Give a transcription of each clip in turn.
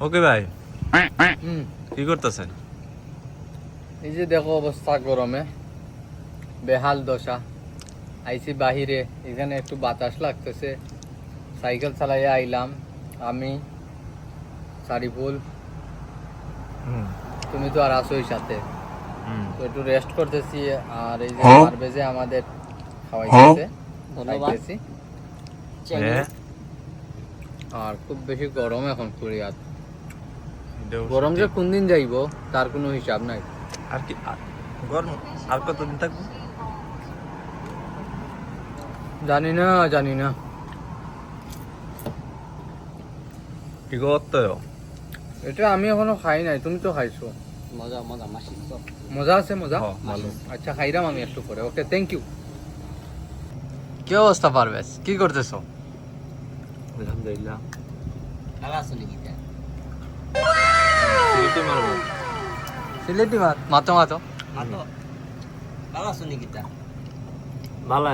ওকে ভাই। কি করতেছেন? এই যে দেখো অবস্থা গরমে। বেহাল দশা। আইসি বাহিরে এখানে একটু বাতাস লাগতেছে। সাইকেল চালাইয়া আইলাম আমি সারিফুল। হুম। তুমি তো আর আসোই সাথে। তো একটু রেস্ট করতেছি আর এই যে হ্যাঁ? পারভেজে আমাদের খাওয়াইতেছে। খাইতেছি। হ্যাঁ। আর খুব বেশি গরম এখন কুড়িয়াত। গরম যে। কোন দিন যাইব তার কোনো হিসাব নাই। আর কি গরম আর কতদিন থাকব? জানি না জানি না। কি করতে? এটা আমি এখনও খাই নাই তুমি তো খাইছো। মজা মজা মাসি মজা আছে মজা? ভালো। আচ্ছা খাইরাম আমি একটু পরে ওকে থ্যাংক ইউ কি অবস্থা পারভেজ? কি করতেছো? আলহামদুলিল্লাহ। শুনি গীতা সিলেটি ভাত মাতো মাতো মাতো লাগা শুনি গীতা ভালো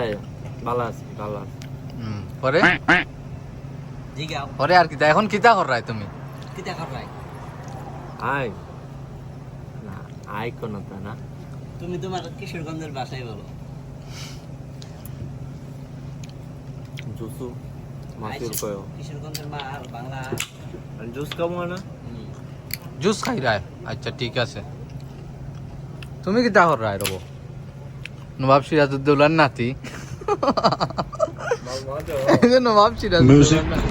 ভালো আছে ভালো আছে হুম, পরে জিগাও পরে আর কিতা এখন কিতা কর রায় তুমি কিতা খারাই আই না আই কোন না তুমি তোমার কিশোরগঞ্জের বাসায় বলো জুসু মাসুর কয় কিশোরগঞ্জের মা আর বাংলা জুস খাব না। জুস খাই রায় আচ্ছা ঠিক আছে তুমি কি তাহর রায় রব? নবাব সিরাজউদ্দৌলার নাতি। নবাব নাতি।